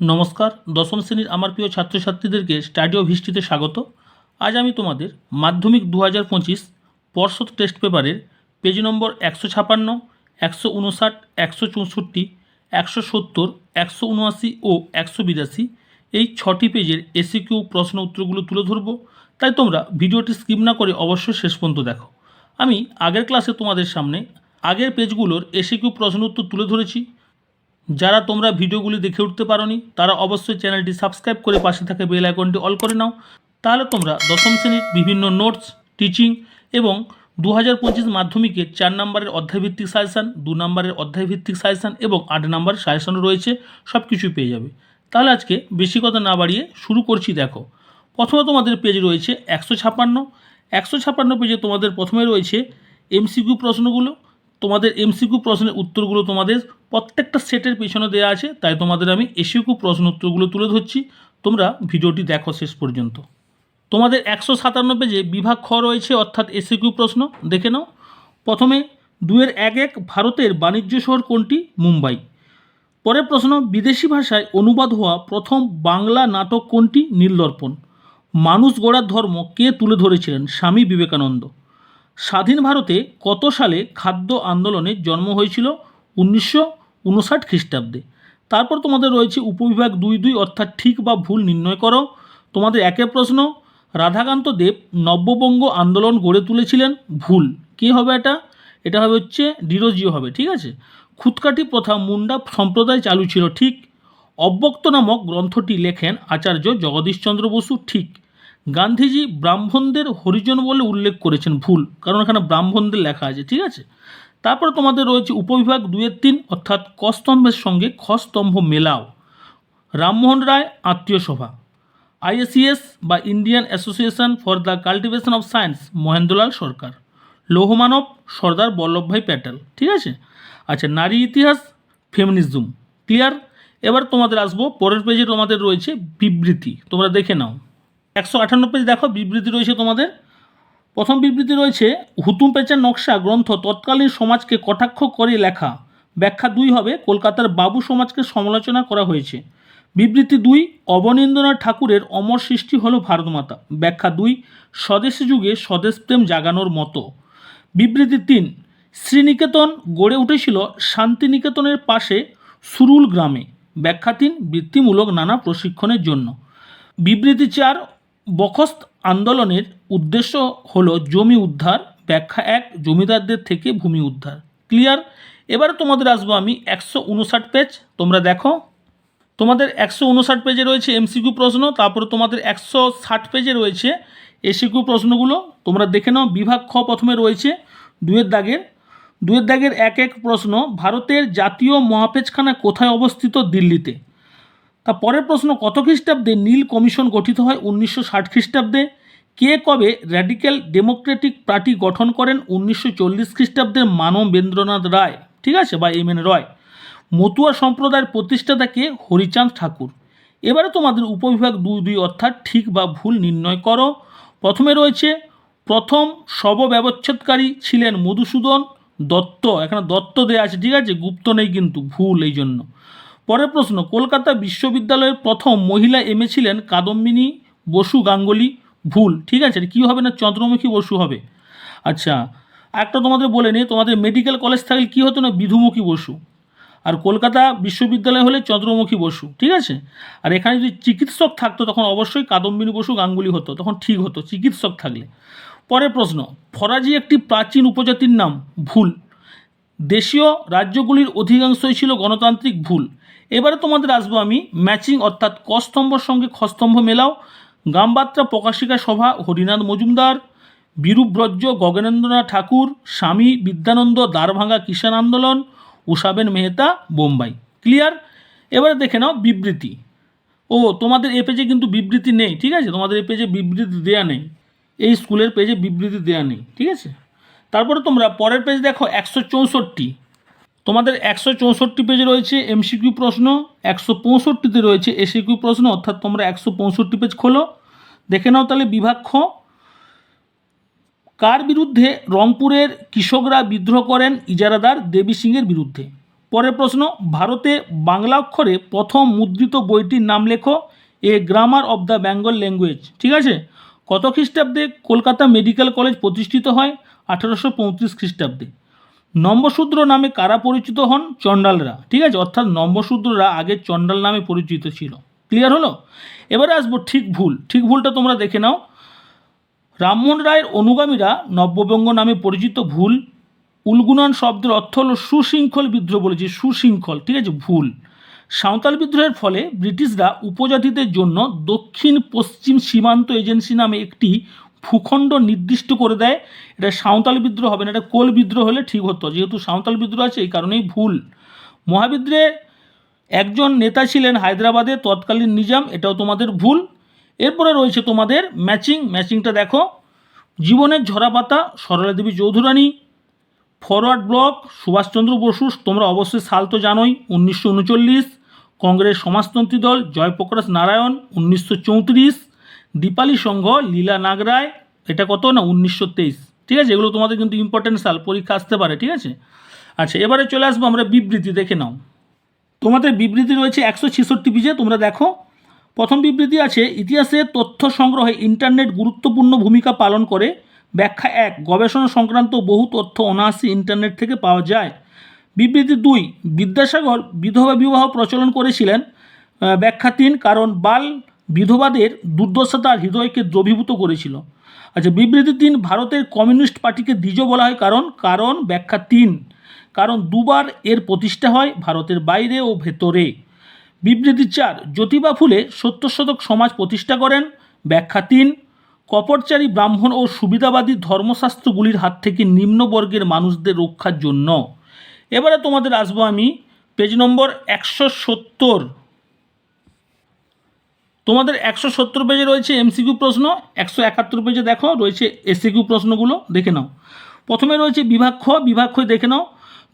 নমস্কার, দশম শ্রেণির আমার প্রিয় ছাত্রছাত্রীদেরকে স্টাডি অফ হিস্ট্রিতে স্বাগত। আজ আমি তোমাদের মাধ্যমিক দু হাজার পঁচিশ পর্ষদ টেস্ট পেপারের পেজ নম্বর একশো ছাপান্ন, একশো উনষাট, একশো চৌষট্টি, একশো সত্তর, একশো উনআশি ও একশো বিরাশি এই ছটি পেজের এসি কিউ প্রশ্ন উত্তরগুলো তুলে ধরবো। তাই তোমরা ভিডিওটি স্কিপ না করে অবশ্যই শেষ পর্যন্ত দেখো। আমি আগের ক্লাসে তোমাদের সামনে আগের পেজগুলোর এসি কিউ প্রশ্ন উত্তর তুলে ধরেছি। যারা তোমরা ভিডিওগুলি দেখে উঠতে পারোনি, তারা অবশ্যই চ্যানেলটি সাবস্ক্রাইব করে পাশে থাকা বেল আইকনটি অল করে নাও। তাহলে তোমরা দশম শ্রেণির বিভিন্ন নোটস, টিচিং এবং দু হাজার পঁচিশ মাধ্যমিকের চার নম্বরের অধ্যায়ভিত্তিক সাজেশান, দু নম্বরের অধ্যায়ভিত্তিক সাজেশান এবং আট নম্বরের সাজেশানও রয়েছে সব কিছুই পেয়ে যাবে। তাহলে আজকে বেশি কথা না বাড়িয়ে শুরু করছি, দেখো। প্রথমে তোমাদের পেজ রয়েছে একশো ছাপান্ন একশো ছাপান্ন পেজে তোমাদের প্রথমে রয়েছে এমসিকিউ প্রশ্নগুলো। তোমাদের এমসিকিউ প্রশ্নের উত্তরগুলো তোমাদের প্রত্যেকটা সেটের পেছনে দেওয়া আছে, তাই তোমাদের আমি এসিকিউ প্রশ্ন উত্তরগুলো তুলে ধরছি। তোমরা ভিডিওটি দেখো শেষ পর্যন্ত। তোমাদের একশো সাতান্ন পেজে বিভাগ খ রয়েছে, অর্থাৎ এসিকিউ প্রশ্ন, দেখে নাও। প্রথমে দুয়ের এক এক ভারতের বাণিজ্য শহর কোনটি? মুম্বাই। পরের প্রশ্ন, বিদেশি ভাষায় অনুবাদ হওয়া প্রথম বাংলা নাটক কোনটি? নীলদর্পণ। মানুষ গড়ার ধর্ম কে তুলে ধরেছিলেন? স্বামী বিবেকানন্দ। স্বাধীন ভারতে কত সালে খাদ্য আন্দোলনের জন্ম হয়েছিল? উনিশশো উনষাট খ্রিস্টাব্দে। তারপর তোমাদের রয়েছে উপবিভাগ দুই দুই, অর্থাৎ ঠিক বা ভুল নির্ণয় করো। তোমাদের একের প্রশ্ন, রাধাকান্ত দেব নব্যবঙ্গ আন্দোলন গড়ে তুলেছিলেন ভুল। কে হবে এটা? এটা হবে হচ্ছে ডিরোজিও হবে, ঠিক আছে? খুতকাটি প্রথা মুন্ডা সম্প্রদায় চালু ছিল, ঠিক? অব্যক্ত নামক গ্রন্থটি লেখেন আচার্য জগদীশচন্দ্র বসু, ঠিক। গান্ধীজি ব্রাহ্মণদের হরিজন বলে উল্লেখ করেছেন ভুল, কারণ এখানে ব্রাহ্মণদের লেখা আছে, ঠিক আছে? তারপরে তোমাদের রয়েছে উপবিভাগ দুয়ের তিন, অর্থাৎ কস্তম্ভের সঙ্গে খস্তম্ভ মেলাও। রামমোহন রায়, আত্মীয় সভা। আইএসিএস বা Indian Association for the Cultivation of Science, Mahendralal Sarkar. লৌহমানব, Sardar Vallabhbhai Patel, ঠিক আছে? আচ্ছা নারী ইতিহাস, ফেমিনিজম, ক্লিয়ার? এবার তোমাদের আসব, পরের পেজে তোমাদের রয়েছে বিবৃতি, তোমরা দেখে নাও। একশো আটান্ন পেজ দেখো, বিবৃতি রয়েছে তোমাদের। প্রথম বিবৃতি রয়েছে, হুতুম পেঁচার নকশা গ্রন্থ তৎকালীন সমাজকে কটাক্ষ করে লেখা। ব্যাখ্যা দুই হবে, কলকাতার বাবু সমাজকে সমালোচনা করা হয়েছে। বিবৃতি দুই, অবনীন্দ্রনাথ ঠাকুরের অমর সৃষ্টি হলো ভারতমাতা। ব্যাখ্যা দুই, স্বদেশী যুগে স্বদেশপ্রেম জাগানোর মতো। বিবৃতি তিন, শ্রীনিকেতন গড়ে উঠেছিল শান্তিনিকেতনের পাশে সুরুল গ্রামে। ব্যাখ্যা তিন, বৃত্তিমূলক নানা প্রশিক্ষণের জন্য। বিবৃতি চার বখস্ত আন্দোলনের উদ্দেশ্য হলো জমি উদ্ধার, ব্যাখ্যা এক, জমিদারদের থেকে ভূমি উদ্ধার। ক্লিয়ার? এবারে তোমাদের আসব আমি একশো উনষাট পেজ। তোমরা দেখো। তোমাদের একশো উনষাট পেজে রয়েছে এমসিকিউ প্রশ্ন, তারপরে তোমাদের একশো ষাট পেজে রয়েছে এসিকিউ প্রশ্নগুলো। তোমরা দেখে নাও, বিভাগ খ প্রথমে রয়েছে দুয়ের দাগের। দুয়ের দাগের এক এক প্রশ্ন, ভারতের জাতীয় মহাপেজখানা কোথায় অবস্থিত দিল্লিতে? তা পরের প্রশ্ন, কত খ্রিস্টাব্দে নীল কমিশন গঠিত হয়? উনিশশো ষাট খ্রিস্টাব্দে। কে কবে র্যাডিক্যাল ডেমোক্রেটিক পার্টি গঠন করেন? উনিশশো চল্লিশ খ্রিস্টাব্দের মানবেন্দ্রনাথ রায়, ঠিক আছে, বা এম এন রয়। মতুয়া সম্প্রদায়ের প্রতিষ্ঠাতা কে? হরিচাঁদ ঠাকুর। এবারে তোমাদের উপবিভাগ দুই দুই অর্থাৎ ঠিক বা ভুল নির্ণয় করো। প্রথমে রয়েছে, প্রথম শব ব্যবচ্ছেদকারী ছিলেন মধুসূদন দত্ত। এখানে দত্ত দেওয়া আছে, ঠিক আছে? গুপ্ত নেই কিন্তু, ভুল এই জন্য পরের প্রশ্ন, কলকাতা বিশ্ববিদ্যালয়ের প্রথম মহিলা এমএ ছিলেন কাদম্বিনী বসু গাঙ্গুলি। ভুল, ঠিক আছে কী হবে না চন্দ্রমুখী বসু হবে? আচ্ছা একটা তোমাদের বলে নিই তোমাদের মেডিকেল কলেজ থাকলে কী হতো না বিধুমুখী বসু? আর কলকাতা বিশ্ববিদ্যালয় হলে চন্দ্রমুখী বসু, ঠিক আছে? আর এখানে যদি চিকিৎসক থাকতো, তখন অবশ্যই কাদম্বিনী বসু গাঙ্গুলি হতো, তখন ঠিক হতো, চিকিৎসক থাকলে। পরের প্রশ্ন, ফরাজি একটি প্রাচীন উপজাতির নাম, ভুল। দেশীয় রাজ্যগুলির অধিকাংশই ছিল গণতান্ত্রিক ভুল। এবারে তোমাদের আসব আমি ম্যাচিং অর্থাৎ কস্তম্ভর সঙ্গে খস্তম্ভ মেলাও। গামবাত্রা প্রকাশিকা সভা, হরিনাথ মজুমদার বিরূপভ্রজ্য গগনেন্দ্রনাথ ঠাকুর, স্বামী বিদ্যানন্দ দ্বারভাঙ্গা কিষাণ আন্দোলন উষাবেন মেহতা, বোম্বাই। ক্লিয়ার? এবারে দেখে নাও বিবৃতি। ও, তোমাদের এ পেজে কিন্তু বিবৃতি নেই, ঠিক আছে? তোমাদের এ পেজে বিবৃতি দেয়া নেই। এই স্কুলের পেজে বিবৃতি দেয়া নেই, ঠিক আছে? তারপরে তোমরা পরের পেজ দেখো একশো চৌষট্টি। তোমাদের একশো চৌষট্টি পেজে রয়েছে এমসিকিউ প্রশ্ন, একশো পঁয়ষট্টিতে রয়েছে এসিকিউ প্রশ্ন, অর্থাৎ তোমরা একশো পঁয়ষট্টি পেজ খোলো। দেখে নাও তাহলে বিভাগ খ কার বিরুদ্ধে রংপুরের কৃষকরা বিদ্রোহ করেন ইজারাদার দেবী সিংয়ের বিরুদ্ধে? পরের প্রশ্ন, ভারতে বাংলা অক্ষরে প্রথম মুদ্রিত বইটির নাম লেখো, a grammar of the Bengal language ঠিক আছে? কত খ্রিস্টাব্দে কলকাতা মেডিকেল কলেজ প্রতিষ্ঠিত হয়? আঠারোশো পঁয়ত্রিশ খ্রিস্টাব্দে। নম্বসূদ্র নামে কারা পরিচিত হন? চণ্ডালরা। ঠিক আছে? অর্থাৎ নম্বসূদ্ররা আগে চণ্ডাল নামে পরিচিত ছিল। ক্লিয়ার হলো? এবারে আসব ঠিক ভুল। ঠিক ভুলটা তোমরা দেখে নাও। রামমোহন রায়ের অনুগামীরা নব্যবঙ্গ নামে পরিচিত ভুল। উলগুনান শব্দের অর্থ হলো সুশৃঙ্খল বিদ্রোহ বলেছে, সুশৃঙ্খল। ঠিক আছে? ভুল। সাঁওতাল বিদ্রোহের ফলে ব্রিটিশরা উপজাতিদের জন্য দক্ষিণ পশ্চিম সীমান্ত এজেন্সি নামে একটি ভূখণ্ড নির্দিষ্ট করে দেয়। এটা সাঁওতাল বিদ্রোহ হবে না, এটা কোল বিদ্রোহ হলে ঠিক হতো। যেহেতু সাঁওতাল বিদ্রোহ আছে, এই কারণেই ভুল। মহাবিদ্রোহে একজন নেতা ছিলেন হায়দ্রাবাদে, তৎকালীন নিজাম, এটাও তোমাদের ভুল। এরপরে রয়েছে তোমাদের ম্যাচিং। ম্যাচিংটা দেখো, জীবনের ঝরাপাতা, সরলা দেবী চৌধুরানী, ফরওয়ার্ড ব্লক, সুভাষচন্দ্র বসু, তোমরা অবশ্যই সাল তো জানোই, উনিশশো উনচল্লিশ, কংগ্রেস সমাজতন্ত্রী দল, জয়প্রকাশ নারায়ণ, উনিশশো চৌত্রিশ। দীপালি সংঘ, লীলা নাগরায় এটা কত না, উনিশশো তেইশ। ঠিক আছে? এগুলো তোমাদের কিন্তু ইম্পর্টেন্ট সাল, পরীক্ষা আসতে পারে, ঠিক আছে? আচ্ছা এবারে চলে আসব আমরা বিবৃতি, দেখে নাও। তোমাদের বিবৃতি রয়েছে একশো ছেষট্টি পেজে, তোমরা দেখো। প্রথম বিবৃতি আছে, ইতিহাসে তথ্য সংগ্রহে ইন্টারনেট গুরুত্বপূর্ণ ভূমিকা পালন করে। ব্যাখ্যা এক, গবেষণা সংক্রান্ত বহু তথ্য অনায়াসে ইন্টারনেট থেকে পাওয়া যায়। বিবৃতি দুই, বিদ্যাসাগর বিধবা বিবাহ প্রচলন করেছিলেন। ব্যাখ্যা তিন, কারণ বাল বিধবাদের দুর্দশা তার হৃদয়কে দ্রবীভূত করেছিল। আচ্ছা বিবৃতি তিন ভারতের কমিউনিস্ট পার্টিকে দ্বিজ বলা হয় কারণ কারণ ব্যাখ্যা তিন, কারণ দুবার এর প্রতিষ্ঠা হয় ভারতের বাইরে ও ভেতরে। বিবৃতি চার, জ্যোতিবা ফুলে সত্তর শতক সমাজ প্রতিষ্ঠা করেন। ব্যাখ্যা তিন কপরচারী ব্রাহ্মণ ও সুবিধাবাদী ধর্মশাস্ত্রগুলির হাত থেকে নিম্নবর্গের মানুষদের রক্ষার জন্য। এবারে তোমাদের আসব আমি পেজ নম্বর একশো সত্তর। তোমাদের একশো সত্তর পেজে রয়েছে এমসিকিউ প্রশ্ন, একশো একাত্তর পেজে দেখো রয়েছে এসিকিউ প্রশ্নগুলো, দেখে নাও। প্রথমে রয়েছে বিভাগ খ বিভাগ খ দেখে নাও।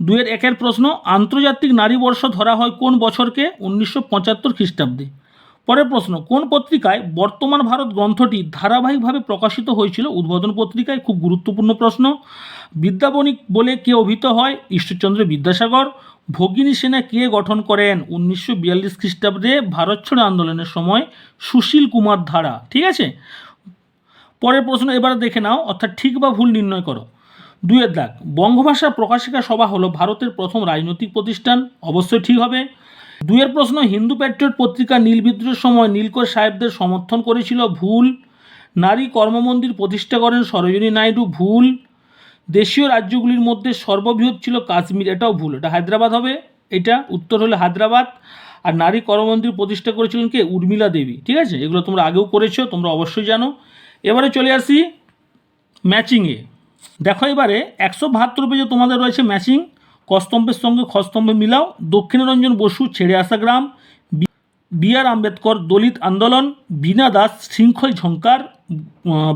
দুয়ের একের প্রশ্ন, আন্তর্জাতিক নারী বর্ষ ধরা হয় কোন বছরকে? উনিশশো পঁচাত্তর খ্রিস্টাব্দে। পরের প্রশ্ন, কোন পত্রিকায় বর্তমান ভারত গ্রন্থটি ধারাবাহিকভাবে প্রকাশিত হয়েছিল? উদ্বোধন পত্রিকায় খুব গুরুত্বপূর্ণ প্রশ্ন। বিদ্যাবণিক বলে কে অভিহিত হয়? ঈশ্বরচন্দ্র বিদ্যাসাগর। ভগিনী সেনা কে গঠন করেন? উনিশশো বিয়াল্লিশ খ্রিস্টাব্দে ভারত ছাড়ো আন্দোলনের সময় সুশীল কুমার ধারা, ঠিক আছে? পরের প্রশ্ন এবারে দেখে নাও, অর্থাৎ ঠিক বা ভুল নির্ণয় করো। দুয়ের দাগ বঙ্গভাষা প্রকাশিকা সভা হলো ভারতের প্রথম রাজনৈতিক প্রতিষ্ঠান, অবশ্যই ঠিক হবে। দুয়ের প্রশ্ন, হিন্দু প্যাট্রিয়ট পত্রিকা নীল বিদ্রোহের সময় নীলকর সাহেবদের সমর্থন করেছিল ভুল? নারী কর্মমন্দির প্রতিষ্ঠা করেন সরোজিনী নাইডু, ভুল? দেশীয় রাজ্যগুলির মধ্যে সর্ববৃহৎ ছিল কাশ্মীর। এটাও ভুল, এটা হায়দ্রাবাদ হবে। এটা উত্তর হলে হায়দ্রাবাদ। আর নারী কর্মমন্দির প্রতিষ্ঠা করেছিলেন কে? উর্মিলা দেবী। ঠিক আছে? এগুলো তোমরা আগেও করেছ, তোমরা অবশ্যই জানো। এবারে চলে আসি ম্যাচিংয়ে দেখো এবারে একশো বাহাত্তর পেজে তোমাদের রয়েছে ম্যাচিং কস্তম্ভের সঙ্গে খস্তম্ভে মিলাও। দক্ষিণরঞ্জন বসু ছেড়ে আসা গ্রাম। বি- বি আর আম্বেদকর, দলিত আন্দোলন। বীণা দাস, শৃঙ্খল ঝঙ্কার।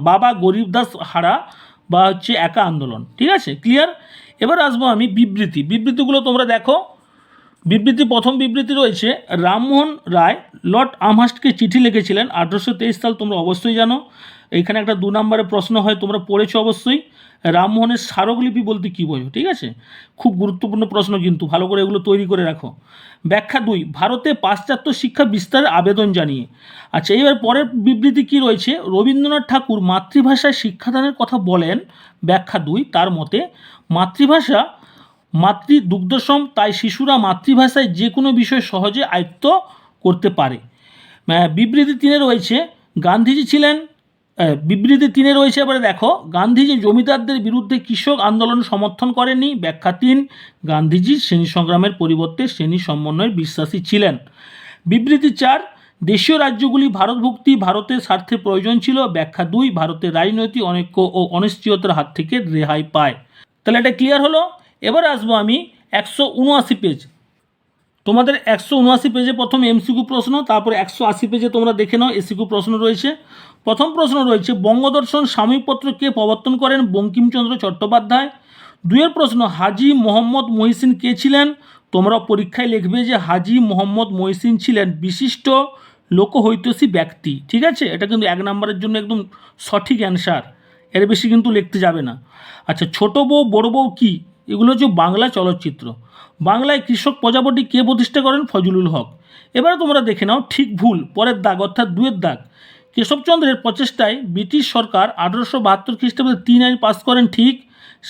বাবা গরিব দাস হারা। বা হচ্ছে একা আন্দোলন, ঠিক আছে? ক্লিয়ার এবার আসব আমি বিবৃতি। বিবৃতিগুলো তোমরা দেখো। বিবৃতি, প্রথম বিবৃতি রয়েছে, রামমোহন রায়, লর্ড আমহাস্টকে চিঠি লিখেছিলেন। আঠারোশো তেইশ সাল তোমরা অবশ্যই জানো। এখানে একটা দু নম্বরের প্রশ্ন হয়, তোমরা পড়েছো অবশ্যই। রামমোহনের স্মারকলিপি বলতে কী বোঝো, ঠিক আছে? খুব গুরুত্বপূর্ণ প্রশ্ন কিন্তু, ভালো করে এগুলো তৈরি করে রাখো। ব্যাখ্যা দুই, ভারতে পাশ্চাত্য শিক্ষা বিস্তারের আবেদন জানিয়ে। আচ্ছা এবার পরের বিবৃতি কি রয়েছে? রবীন্দ্রনাথ ঠাকুর মাতৃভাষায় শিক্ষাদানের কথা বলেন, ব্যাখ্যা দুই, তার মতে, মাতৃভাষা মাতৃ দুগ্ধসম, তাই শিশুরা মাতৃভাষায় যে কোনো বিষয় সহজে আয়ত্ত করতে পারে। বিবৃতি তিনে রয়েছে, গান্ধীজি ছিলেন বিবৃতি তিনে রয়েছে, এবারে দেখো, গান্ধীজি জমিদারদের বিরুদ্ধে কৃষক আন্দোলন সমর্থন করেনি ব্যাখ্যা তিন, গান্ধীজি শ্রেণি সংগ্রামের পরিবর্তে শ্রেণি সমন্বয়ের বিশ্বাসী ছিলেন। বিবৃতি চার, দেশীয় রাজ্যগুলি ভারতভুক্তি ভারতের স্বার্থে প্রয়োজন ছিল। ব্যাখ্যা দুই, ভারতের রাজনৈতিক অনৈক্য ও অনিশ্চয়তার হাত থেকে রেহাই পায়। তাহলে এটা ক্লিয়ার হলো? এবার আসব আমি একশো উনআশি পেজ তোমাদের একশো উনআশি পেজে প্রথম এমসিকিউ প্রশ্ন, তারপরে একশো আশি পেজে তোমরা দেখে নাও, এসিকিউ প্রশ্ন রয়েছে। প্রথম প্রশ্ন রয়েছে, বঙ্গদর্শন স্বামীপত্র কে প্রবর্তন করেন? বঙ্কিমচন্দ্র চট্টোপাধ্যায়। দুয়ের প্রশ্ন, হাজি মোহাম্মদ মহিসিন কে ছিলেন? তোমরা পরীক্ষায় লিখবে যে হাজি মোহাম্মদ মহিসিন ছিলেন বিশিষ্ট লোকহৈতসী ব্যক্তি, ঠিক আছে? এটা কিন্তু এক নম্বরের জন্য একদম সঠিক অ্যান্সার এর বেশি কিন্তু লিখতে যাবে না। আচ্ছা ছোট বউ, বড় বউ কি? এগুলো হচ্ছে বাংলা চলচ্চিত্র। বাংলায় কৃষক প্রজাপতি কে প্রতিষ্ঠা করেন? ফজলুল হক। এবারে তোমরা দেখে নাও, ঠিক ভুল, পরের দাগ, অর্থাৎ দুয়ের দাগ। কেশবচন্দ্রের প্রচেষ্টায় ব্রিটিশ সরকার আঠারোশো বাহাত্তর খ্রিস্টাব্দে তিন আইন পাস করেন ঠিক।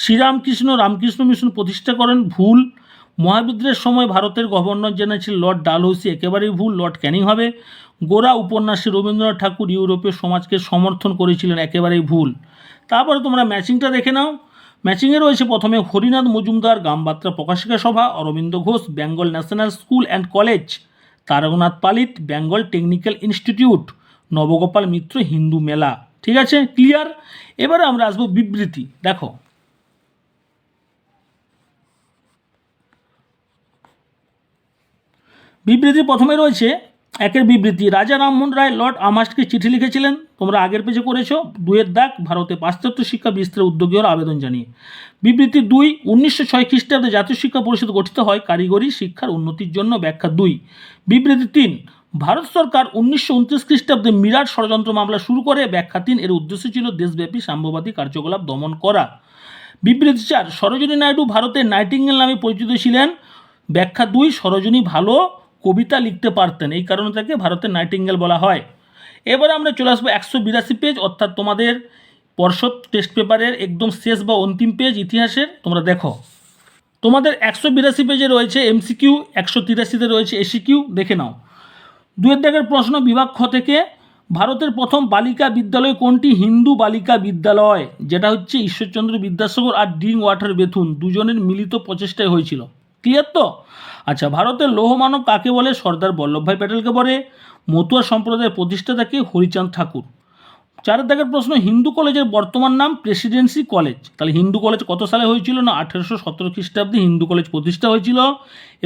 শ্রীরামকৃষ্ণ রামকৃষ্ণ মিশন প্রতিষ্ঠা করেন, ভুল। মহাবিদ্রোহের সময় ভারতের গভর্নর জেনারেল ছিল লর্ড ডালহৌসি, একেবারেই ভুল, লর্ড ক্যানিং হবে। গোরা উপন্যাসে রবীন্দ্রনাথ ঠাকুর ইউরোপীয় সমাজকে সমর্থন করেছিলেন, একেবারেই ভুল। তারপরে তোমরা ম্যাচিংটা দেখে নাও। ম্যাচিংয়ে রয়েছে প্রথমে হরিনাথ মজুমদার গামবাত্রা প্রকাশিকা সভা, Aurobindo Ghosh, Bengal National School and College, Taraknath Palit, Bengal Technical Institute. Nabagopal Mitra Hindu Mela. ঠিক আছে? ক্লিয়ার এবারে আমরা আসব বিবৃতি। দেখো। বিবৃতি প্রথমে রয়েছে, একের বিবৃতি, রাজা রামমোহন রায়, লর্ড আমাস্টকে চিঠি লিখেছিলেন। তোমরা আগের পেজে করেছ। দুয়ের দাগ, ভারতে পাশ্চাত্য শিক্ষা বিস্তারের উদ্যোগী হওয়ার আবেদন জানিয়ে। বিবৃতি দুই, উনিশশো ছয় খ্রিস্টাব্দে জাতীয় শিক্ষা পরিষদ গঠিত হয় কারিগরি শিক্ষার উন্নতির জন্য। ব্যাখ্যা দুই, বিবৃতি তিন ভারত সরকার উনিশশো উনত্রিশ খ্রিস্টাব্দে মিরাট ষড়যন্ত্র মামলা শুরু করে। ব্যাখ্যা তিন, এর উদ্দেশ্য ছিল দেশব্যাপী সাম্যবাদী কার্যকলাপ দমন করা। বিবৃতি চার, সরোজিনী নাইডু ভারতের নাইটিঙ্গেল নামে পরিচিত ছিলেন। ব্যাখ্যা দুই, সরোজিনী ভালো কবিতা লিখতে পারতেন, এই কারণে তাকে ভারতের নাইটিঙ্গেল বলা হয়। এবারে আমরা চলে আসব একশো বিরাশি পেজ, অর্থাৎ তোমাদের পর্ষদ টেস্ট পেপারের একদম শেষ বা অন্তিম পেজ ইতিহাসের, তোমরা দেখো। তোমাদের একশো বিরাশি পেজে রয়েছে এমসিকিউ, একশো তিরাশিতে রয়েছে এসিকিউ, দেখে নাও। দুয়ের দাগের প্রশ্ন, বিভাগ খ থেকে, ভারতের প্রথম বালিকা বিদ্যালয় কোনটি? হিন্দু বালিকা বিদ্যালয়, যেটা হচ্ছে ঈশ্বরচন্দ্র বিদ্যাসাগর আর ডিং ওয়াটার বেথুন, দুজনের মিলিত প্রচেষ্টায় হয়েছিল। ক্লিয়ার তো? আচ্ছা ভারতের লৌহমানব কাকে বলে? সর্দার বল্লভভাই প্যাটেলকে বলে। মতুয়া সম্প্রদায়ের প্রতিষ্ঠাতাকে হরিচাঁদ ঠাকুর। চারের দাগের প্রশ্ন, হিন্দু কলেজের বর্তমান নাম প্রেসিডেন্সি কলেজ। তাহলে হিন্দু কলেজ কত সালে হয়েছিল না আঠেরোশো সতেরো খ্রিস্টাব্দে হিন্দু কলেজ প্রতিষ্ঠা হয়েছিল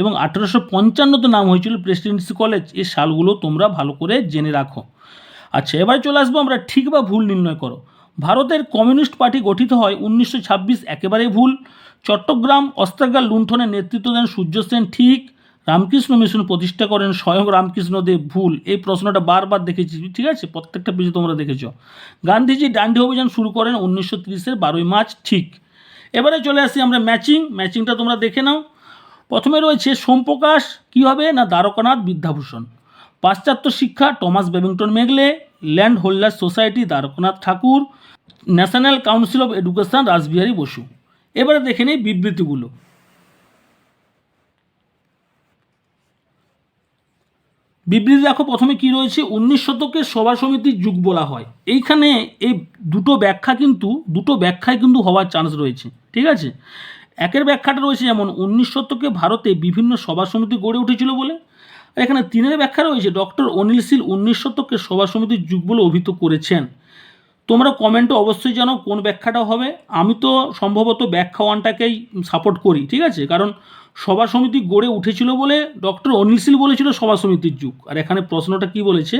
এবং আঠেরোশো পঞ্চান্নতে নাম হয়েছিল প্রেসিডেন্সি কলেজ। এই সালগুলো তোমরা ভালো করে জেনে রাখো। আচ্ছা এবার চলে আসব আমরা ঠিক বা ভুল নির্ণয় করো। ভারতের কমিউনিস্ট পার্টি গঠিত হয় উনিশশো ছাব্বিশ, একেবারেই ভুল। চট্টগ্রাম অস্ত্রাগার লুণ্ঠনের নেতৃত্ব দেন সূর্য সেন, ঠিক। রামকৃষ্ণ মিশন প্রতিষ্ঠা করেন স্বয়ং রামকৃষ্ণ দেব ভুল। এই প্রশ্নটা বারবার দেখেছি, ঠিক আছে? প্রত্যেকটা পেজে তোমরা দেখেছ। গান্ধীজি ডান্ডি অভিযান শুরু করেন উনিশশো তিরিশের বারোই মার্চ, ঠিক। এবারে চলে আসি আমরা ম্যাচিং। ম্যাচিংটা তোমরা দেখে নাও। প্রথমে রয়েছে সোমপ্রকাশ, কী হবে? না দ্বারকানাথ বিদ্যাভূষণ? পাশ্চাত্য শিক্ষা, Thomas Babington Macaulay landholder society, Dwarkanath Thakur, National Council of Education, Rashbehari Bose. এবারে দেখে নিই বিবৃতিগুলো। বিবৃতি দেখো, প্রথমে কি রয়েছে? উনিশ শতকের সভা সমিতির যুগ বলা হয়। এইখানে এই দুটো ব্যাখ্যা কিন্তু, দুটো ব্যাখ্যায় কিন্তু হওয়ার চান্স রয়েছে। ঠিক আছে? একের ব্যাখ্যাটা রয়েছে যেমন, উনিশ শতকে ভারতে বিভিন্ন সভা সমিতি গড়ে উঠেছিল বলে, আর এখানে তিনের ব্যাখ্যা রয়েছে, ডক্টর অনিল শীল উনিশ শতকের সভা সমিতির যুগ বলে অভিহিত করেছেন। তোমরা কমেন্টে অবশ্যই জানো কোন ব্যাখ্যাটা হবে। আমি তো সম্ভবত ব্যাখ্যা ওয়ানটাকেই সাপোর্ট করি, ঠিক আছে? কারণ সভা সমিতি গড়ে উঠেছিল বলে ডক্টর অনিল শীল বলেছিল সভা সমিতির যুগ। আর এখানে প্রশ্নটা কি বলেছে?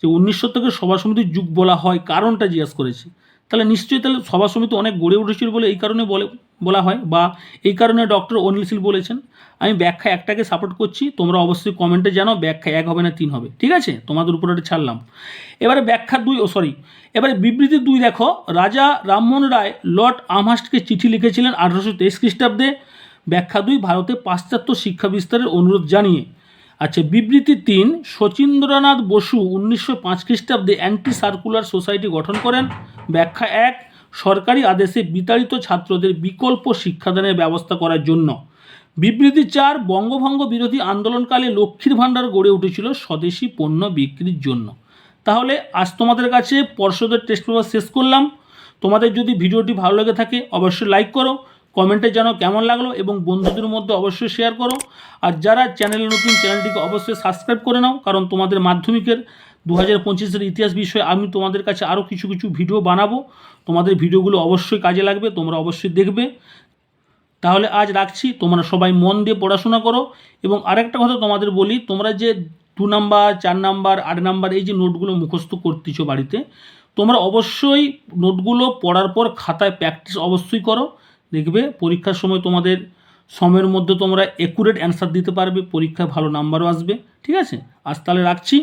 যে উনিশ শতকের সভা সমিতির যুগ বলা হয়, কারণটা জিজ্ঞাসা করেছে। তাহলে নিশ্চয়ই তাহলে সভা সমিতি অনেক গড়ে উঠেছিল বলে এই কারণে বলে, বলা হয় বা এই কারণে ডক্টর অনিল শীল বলেছেন। আমি ব্যাখ্যা একটাকে সাপোর্ট করছি, তোমরা অবশ্যই কমেন্টে জানাও, ব্যাখ্যা এক হবে না তিন হবে। ঠিক আছে? তোমাদের উপর এটা ছাড়লাম। এবারে ব্যাখ্যা দুই, ও সরি এবারে বিবৃতি দুই দেখো। রাজা রামমোহন রায় লর্ড আমহাস্টকে চিঠি লিখেছিলেন আঠারোশো তেইশ খ্রিস্টাব্দে। ব্যাখ্যা দুই, ভারতে পাশ্চাত্য শিক্ষা বিস্তারের অনুরোধ জানিয়ে। আচ্ছা বিবৃতি তিন, শচীন্দ্রনাথ বসু উনিশশো পাঁচ খ্রিস্টাব্দে অ্যান্টি সার্কুলার সোসাইটি গঠন করেন। ব্যাখ্যা এক, সরকারি আদেশে বিতাড়িত ছাত্রদের বিকল্প শিক্ষাদানের ব্যবস্থা করার জন্য। বিবৃতি চার, বঙ্গভঙ্গ বিরোধী আন্দোলনকালে লক্ষ্মীর ভাণ্ডার গড়ে উঠেছিল স্বদেশি পণ্য বিক্রির জন্য। তাহলে আজ তোমাদের কাছে পর্ষদের টেস্ট পেপার শেষ করলাম। তোমাদের যদি ভিডিওটি ভালো লেগে থাকে, অবশ্যই লাইক করো। কমেন্টে জানাও কেমন লাগল এবং বন্ধুদের মধ্যে অবশ্যই শেয়ার করো। আর যারা চ্যানেলে নতুন চ্যানেলটিকে অবশ্যই সাবস্ক্রাইব করে নাও, কারণ তোমাদের মাধ্যমিকের দু হাজার পঁচিশের ইতিহাস বিষয়ে আমি তোমাদের কাছে আরও কিছু কিছু ভিডিও বানাবো। তোমাদের ভিডিওগুলো অবশ্যই কাজে লাগবে, তোমরা অবশ্যই দেখবে। তাহলে আজ রাখছি, তোমরা সবাই মন দিয়ে পড়াশোনা করো। এবং আরেকটা কথা তোমাদের বলি, তোমরা যে দু নাম্বার, চার নাম্বার, আট নাম্বার এই যে নোটগুলো মুখস্থ করতেছো বাড়িতে, তোমরা অবশ্যই নোটগুলো পড়ার পর খাতায় প্র্যাকটিস অবশ্যই করো। দেখবে পরীক্ষার সময় তোমাদের সময়ের মধ্যে তোমরা একুরেট অ্যান্সার দিতে পারবে, পরীক্ষায় ভালো নাম্বারও আসবে, ঠিক আছে? আজ তাহলে রাখছি।